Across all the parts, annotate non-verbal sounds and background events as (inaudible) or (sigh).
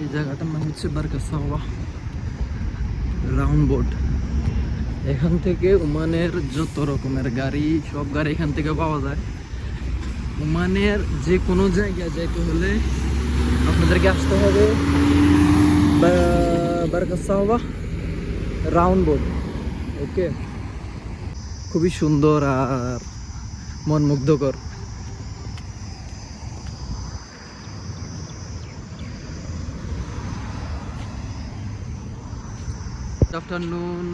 এই জায়গাটার নাম হচ্ছে বারকাসাওয়া রাউন্ড বোর্ড এখান থেকে ওমানের যত রকমের গাড়ি, সব গাড়ি এখান থেকে পাওয়া যায়। ওমানের যে কোনো জায়গায় যাইতে হলে আপনাদেরকে আসতে হবে বারকাসাওয়া রাউন্ড বোর্ড ওকে? খুবই সুন্দর আর মন মুগ্ধকর গুড আফটারনুন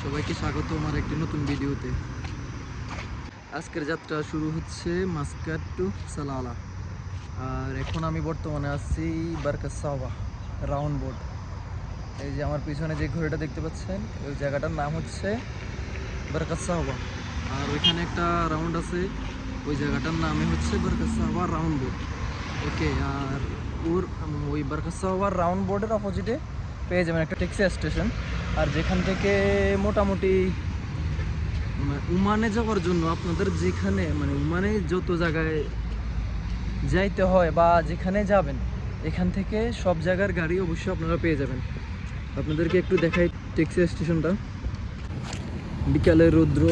সবাইকে স্বাগত আমার একটি নতুন ভিডিওতে। আজকের যাত্রা শুরু হচ্ছে মাস্কাট টু সালালা। আর এখন আমি বর্তমানে আছি বারকাসাওয়া রাউন্ড বোর্ড এই যে আমার পিছনে যে ঘড়িটা দেখতে পাচ্ছেন, ওই জায়গাটার নাম হচ্ছে বারকাসাওয়া আর ওইখানে একটা রাউন্ড আছে, ওই জায়গাটার নামই হচ্ছে বারকাসাওয়া রাউন্ড বোর্ড ওকে, আর ওর ওই বারকাসাওয়ার রাউন্ড বোর্ডের অপোজিটে পেয়ে যাবেন একটা ট্যাক্সি স্টেশন। আর যেখান থেকে মোটামুটি মানে উমানে যাওয়ার জন্য আপনাদের যেখানে মানে উমানে যত জায়গায় যাইতে হয় বা যেখানে যাবেন, এখান থেকে সব জায়গার গাড়ি অবশ্যই আপনারা পেয়ে যাবেন। আপনাদেরকে একটু দেখাই ট্যাক্সি স্টেশনটা। বিকালে রৌদ্র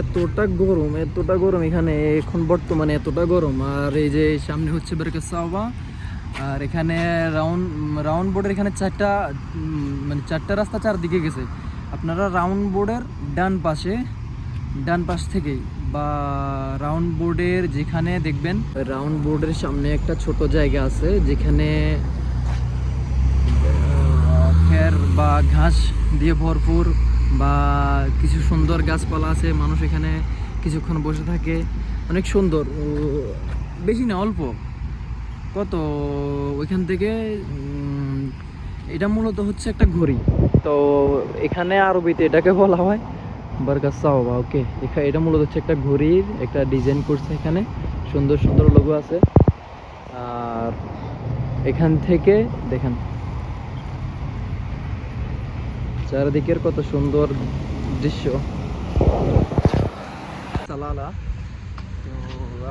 এতটা গরম এতটা গরম এখানে, এখন বর্তমানে এতটা গরম। আর এই যে সামনে হচ্ছে বেরকে সাওবা আর এখানে রাউন্ড রাউন্ড বোর্ডের এখানে চারটা মানে চারটা রাস্তা চারদিকে গেছে। আপনারা রাউন্ড বোর্ডের ডান পাশে, ডান পাশ থেকেই বা রাউন্ড বোর্ডের যেখানে দেখবেন রাউন্ড বোর্ডের সামনে একটা ছোট জায়গা আছে, যেখানে খের বা ঘাস দিয়ে ভরপুর বা কিছু সুন্দর গাছপালা আছে, মানুষ এখানে কিছুক্ষণ বসে থাকে। অনেক সুন্দর বেশি না, অল্প। কত? ওইখান থেকে এটা মূলত হচ্ছে একটা ঘড়ি। তো এখানে আরবিতে এটাকে বলা হয় বার্গার সাওবা, ওকে? এখানে এটা মূলত হচ্ছে একটা ঘড়ির একটা ডিজাইন করছে এখানে। সুন্দর সুন্দর লোগো আছে। আর এখান থেকে, দেখেন। চারিদিকের কত সুন্দর দৃশ্য। সালালা। তো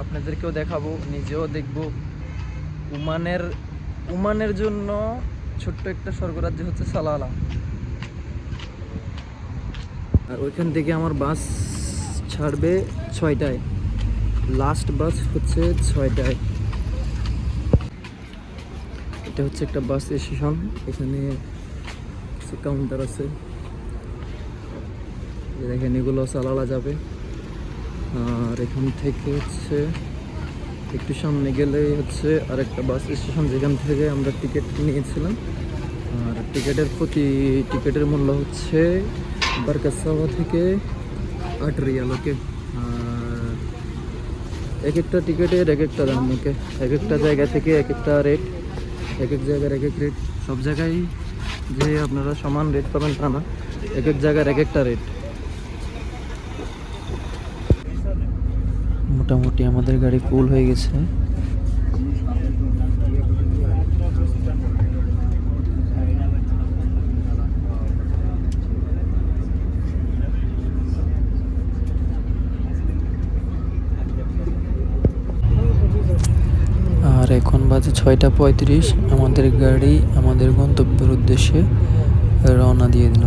আপনাদেরকেও দেখাবো, নিজেও দেখব। উমানের উমানের জন্য ছোট্ট একটা স্বর্গরাজ্য হচ্ছে সালালা আর ওইখান থেকে আমার বাস ছাড়বে ছয়টায়। লাস্ট বাস হচ্ছে ছয়টায়। এটা হচ্ছে একটা বাস স্টেশন এখানে কাউন্টার আছে। দেখেন এগুলো চালালা যাবে। আর এখান থেকে হচ্ছে একটু সামনে গেলে হচ্ছে আরেকটা বাস স্টেশন যেখান থেকে আমরা টিকিট নিয়েছিলাম। আর টিকিটের প্রতি, টিকিটের মূল্য হচ্ছে বারকাসাওয়া থেকে আট রিয়াল, ওকে? আর এক একটা টিকিটের এক একটা দাম, ওকে? এক একটা জায়গা থেকে এক একটা রেট, এক এক জায়গার এক এক রেট। সব জায়গায় যে আপনারা সমান রেট পাবেন তা না, এক এক জায়গার এক একটা রেট। মোটামুটি আমাদের গাড়ি ফুল হয়ে গেছে। আর এখন বাজে ছয়টা পঁয়ত্রিশ। আমাদের গাড়ি আমাদের গন্তব্যের উদ্দেশ্যে রওনা দিয়ে দিল।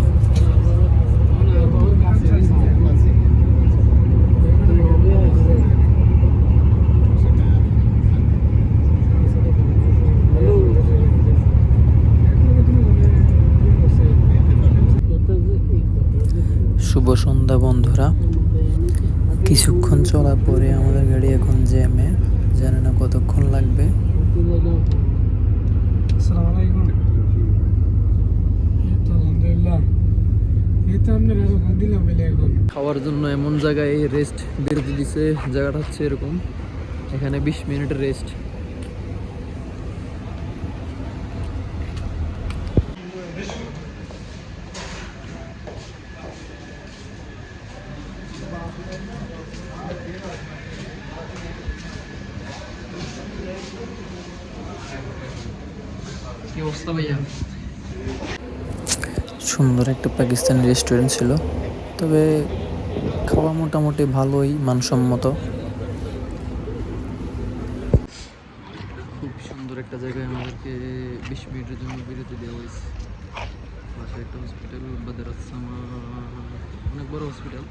শুভ সন্ধ্যা বন্ধুরা। কিছুক্ষণ চলার পরে আমাদের গাড়ি এখন জ্যামে। জানি না কতক্ষণ লাগবে। খাওয়ার জন্য এমন জায়গায় রেস্ট বিরতি দিছে। জায়গাটা হচ্ছে এরকম। এখানে বিশ মিনিট রেস্ট কি অবস্থা ভাইয়া সুন্দর একটা পাকিস্তানি রেস্টুরেন্ট ছিল। তবে খাওয়া মোটামুটি ভালোই মানসম্মত। খুব সুন্দর একটা জায়গায় আমাদেরকে বিশ মিনিটের জন্য বিরতি দেওয়া হয়েছে। পাশে একটা হসপিটাল বাদারাসামা অনেক বড় হসপিটাল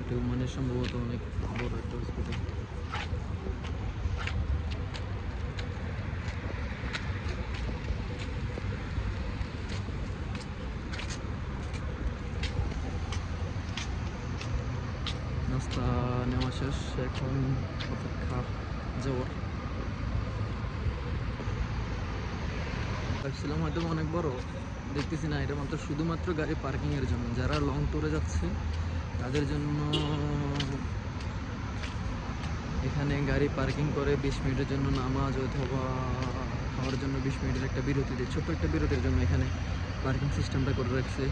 এটা মানে সম্ভবত অনেক বড় একটা হসপিটাল নাস্তা নেওয়া শেষ, এখন অপেক্ষা যাওয়ার ভাবছিলাম হয়তো অনেক বড়, দেখতেছি না, এটা মাত্র শুধুমাত্র গাড়ি পার্কিং এর জন্য। যারা লং ট্যুরে যাচ্ছে, তাদের জন্য এখানে গাড়ি পার্কিং করে বিশ মিনিটের জন্য নামাজ অথবা খাওয়ার জন্য বিশ মিনিটের একটা বিরতি দেয়, ছোট্ট একটা বিরতির জন্য এখানে পার্কিং সিস্টেমটা করে রাখছে।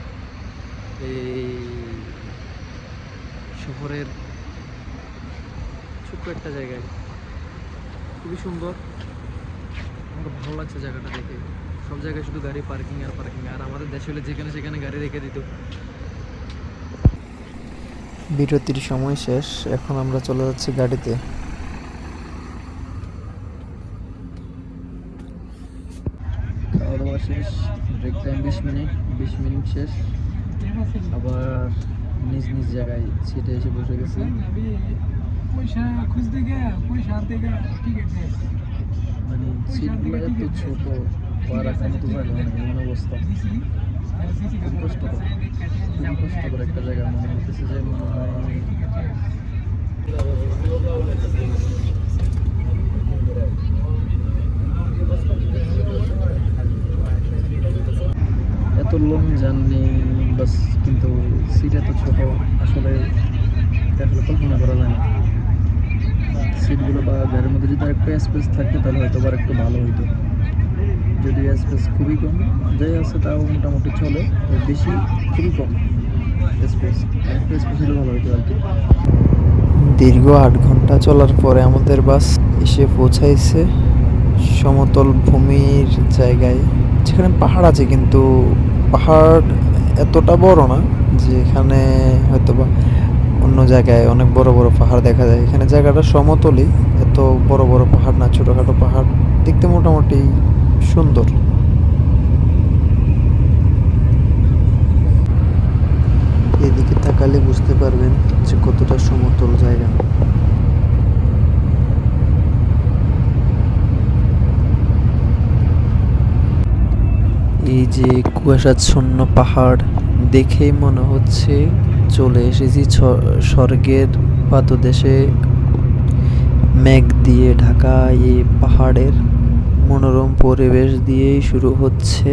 এই শহরের ছোট্ট একটা জায়গায়। খুবই সুন্দর। আমার ভালো লাগছে জায়গাটা দেখে। সব জায়গায় শুধু গাড়ি পার্কিং আর পার্কিং আর আমাদের দেশে হলে যেখানে সেখানে গাড়ি রেখে দিত। বিরতির সময় শেষ। এখন আমরা চলে যাচ্ছি গাড়িতে। খাওয়া দাওয়া শেষ। ব্রেক টাইম বিশ মিনিট। বিশ মিনিট শেষ। আবার নিজ নিজ জায়গায় সিটে এসে বসে গেছি। খুঁজতে গিয়া পয়সা আনতে গিয়া টিকিট নেই মানে সিটগুলো মানে এত ছোট পা রাখার মতো জায়গা অবস্থা। একটা জায়গা মনে যে মনে এত লং জার্নি বাস কিন্তু সিট এত ছোট আসলে আসলে কল্পনা করা যায় না। সিটগুলো বা গাড়ির মধ্যে যদি আরেকটু স্পেস থাকতো তাহলে হয়তো আবার একটু ভালো হতো যদি স্পেস খুবই কম যাই আছে, তাও মোটামুটি চলে বেশি খুবই কম স্পেস আরেকটু স্পেস হলে ভালো হতো আর কি। দীর্ঘ আট ঘণ্টা চলার পরে আমাদের বাস এসে পৌঁছাইছে সমতল ভূমির জায়গায়। যেখানে পাহাড় আছে, কিন্তু পাহাড় এতটা বড় না, যেখানে হয়তো বা অন্য জায়গায় অনেক বড় বড় পাহাড় দেখা যায়। এখানে জায়গাটা সমতলই, এত বড় বড় পাহাড় না, ছোটোখাটো পাহাড় দেখতে মোটামুটি সুন্দর। এদিকে তাকালে বুঝতে পারবেন যে কতটা সমতল জায়গা। এই যে কুয়াশাচ্ছন্ন পাহাড়, দেখেই মনে হচ্ছে চলে এসেছি স্বর্গের পাদদেশে। মেঘ দিয়ে ঢাকা এই পাহাড়ের মনোরম পরিবেশ দিয়েই শুরু হচ্ছে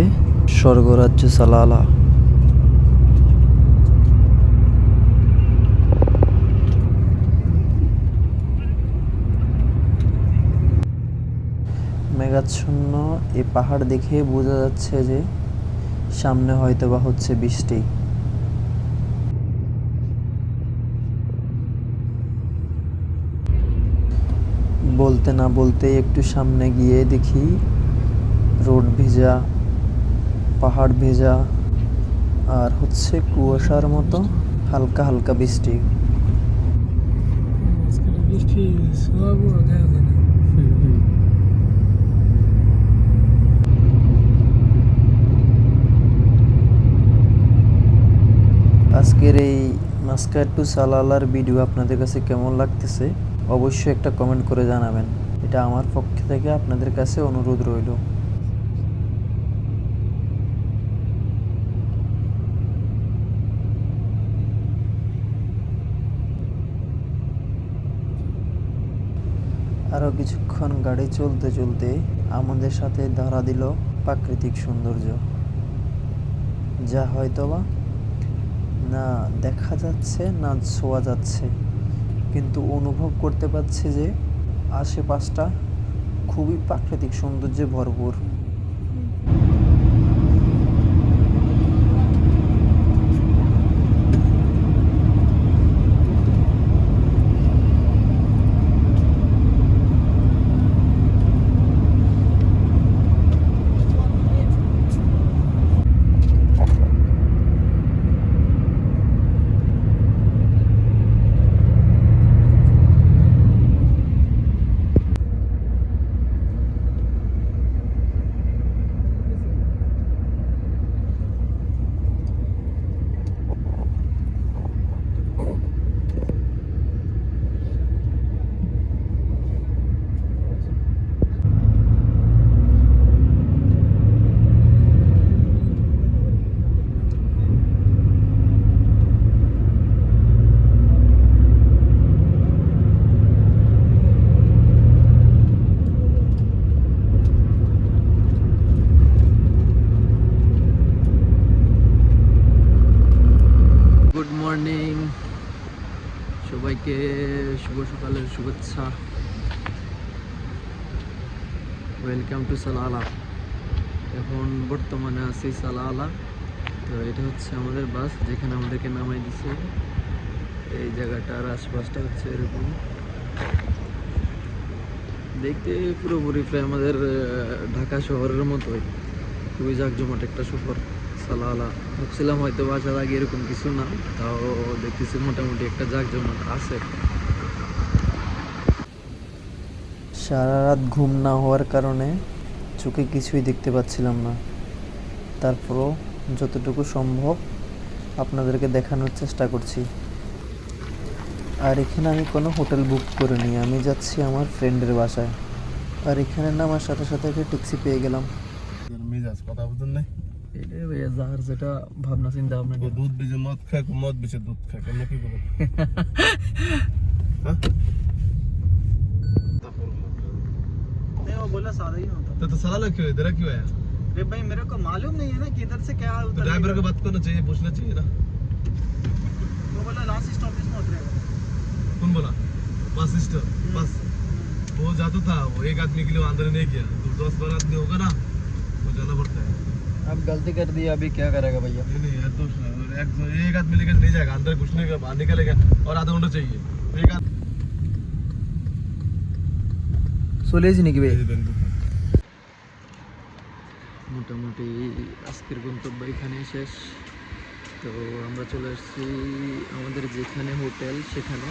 স্বর্গরাজ্য সালালা। মেঘাচ্ছন্ন এই পাহাড় দেখে বোঝা যাচ্ছে যে সামনে হয়তো বা হচ্ছে বৃষ্টি। বলতে না বলতে একটু সামনে গিয়ে দেখি রোড ভেজা পাহাড় ভেজা আর হচ্ছে কুয়াশার মতো হালকা হালকা বৃষ্টি। আজকের এই মাস্কার টু সালালার ভিডিও আপনাদের কাছে কেমন লাগতেছে? অবশ্যই একটা কমেন্ট করে জানাবেন। এটা আমার পক্ষ থেকে আপনাদের কাছে অনুরোধ রইল। আরও কিছুক্ষণ গাড়ি চলতে চলতে আমাদের সাথে ধরা দিল প্রাকৃতিক সৌন্দর্য। যা হয়তোবা না দেখা যাচ্ছে, না ছোঁয়া যাচ্ছে। কিন্তু অনুভব করতে পারছি যে আশেপাশটা খুবই প্রাকৃতিক সৌন্দর্যে ভরপুর। ওয়েলকাম টু সালালা এখন বর্তমানে আছি সালালা তো এটা হচ্ছে আমাদের বাস, যেখানে আমাদেরকে নামাই দিছে। এই জায়গাটার আশপাশটা হচ্ছে এরকম। দেখতে পুরোপুরি প্রায় আমাদের ঢাকা শহরের মতোই। খুবই জাঁকজমট একটা শহর সালালা ভাবছিলাম হয়তো বাসার আগে এরকম কিছু না, তাও দেখতেছি মোটামুটি একটা জাঁকজমট আছে। সারা রাত ঘুম না হওয়ার কারণে চোখে কিছুই দেখতে পাচ্ছিলাম না। তারপরও যতটুকু সম্ভব আপনাদেরকে দেখানোর চেষ্টা করছি। আর এখানে আমি কোনো হোটেল বুক করিনি আমি যাচ্ছি আমার ফ্রেন্ডের বাসায়। আর এখানে নামার সাথে সাথে একটা ট্যাক্সি পেয়ে গেলাম। মেজাজ কথা বুঝুন নাই? এটাই ভাইয়া যার যেটা ভাবনা চিন্তা দুধ বেজে মদ খায় মদ বেচে দুধ খায় কেমন কি করব? হ্যাঁ (laughs) वो बोला सादा ही होता। तो तो साला लग क्यों है? क्यों है अरे भाई मेरे को मालूम नहीं है ना कि इधर से क्या तो ड्राइवर को बात करना चाहिए पूछना चाहिए ना। वो बोला लास्ट स्टॉपेज में उतरेगा कौन बोला? बस सिस्टर बस। वो जाता था वो एक आदमी के लिए अंदर नहीं किया। तो दस बारह आदमी होगा ना वो जाना पड़ता है। अब गलती कर दी अभी क्या करेगा भैया? नहीं नहीं यार तो एक, एक आदमी लेकर नहीं जाएगा अंदर घुसने का बाहर निकलेगा और आधा घंटा चाहिए। एक आदमी চলেই নাকি ভাই? মোটামুটি আজকের গন্তব্য এখানে শেষ। তো আমরা চলে আসছি আমাদের যেখানে হোটেল সেখানে।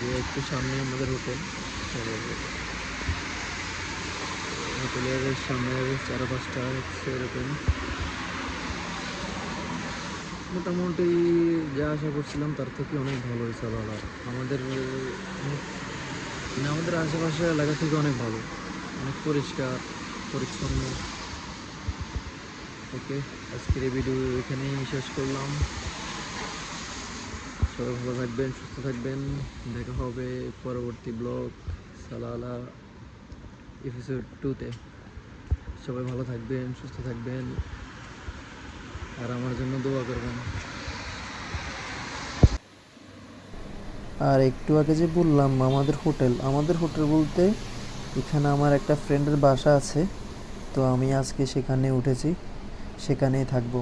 যে একটু সামনে আমাদের হোটেল। হোটেলের সামনের পাঁচটা হচ্ছে এরকম। মোটামুটি যা আশা করছিলাম তার থেকে অনেক ভালো হয়েছে আমাদের মানে আমাদের আশেপাশে এলাকা থেকে অনেক ভালো। অনেক পরিষ্কার, পরিচ্ছন্ন। ওকে, আজকের এই ভিডিও এখানেই শেষ করলাম। সবাই ভালো থাকবেন, সুস্থ থাকবেন। দেখা হবে পরবর্তী ব্লগ সালালা এপিসোড টুতে সবাই ভালো থাকবেন, সুস্থ থাকবেন। আর আমার জন্য দোয়া করবেন। আর একটু আগে যে বললাম, আমাদের হোটেল আমাদের হোটেল বলতে এখানে আমার একটা ফ্রেন্ডের বাসা আছে, তো আমি আজকে সেখানে উঠেছি, সেখানেই থাকব।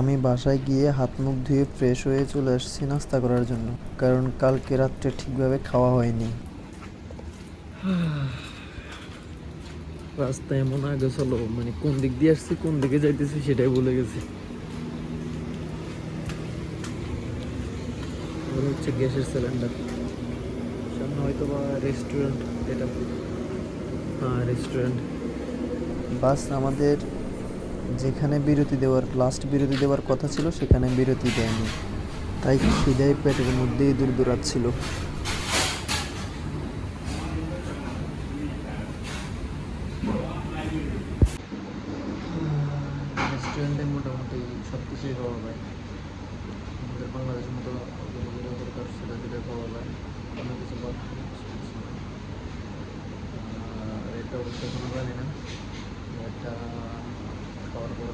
আমি বাসায় গিয়ে হাত মুখ ধুয়ে ফ্রেশ হয়ে চলে আসছি নাস্তা করার জন্য, কারণ কালকে রাত্রে ঠিকভাবে খাওয়া হয়নি। রাস্তা এমন আগে চলো মানে কোন দিক দিয়ে আসছি, কোন দিকে যাইতেছি সেটাই ভুলে গেছি। ওর হচ্ছে গ্যাসের সিলিন্ডার। সামনে হয়তো বা রেস্টুরেন্ট এটা। হ্যাঁ রেস্টুরেন্ট বাস আমাদের যেখানে বিরতি দেওয়ার লাস্ট বিরতি দেওয়ার কথা ছিল সেখানে বিরতি দেয়নি। তাই খিদাই পেটের মধ্যেই দূর দূরাচ্ছিল। রেস্টুরেন্টে মোটামুটি সব কিছুই পাওয়া যায়। আমাদের বাংলাদেশের মতো সেটা যেটা পাওয়া যায় অন্য কিছু রেটটা অবশ্যই এখনও জানি না। রেটটা পাওয়ার পরে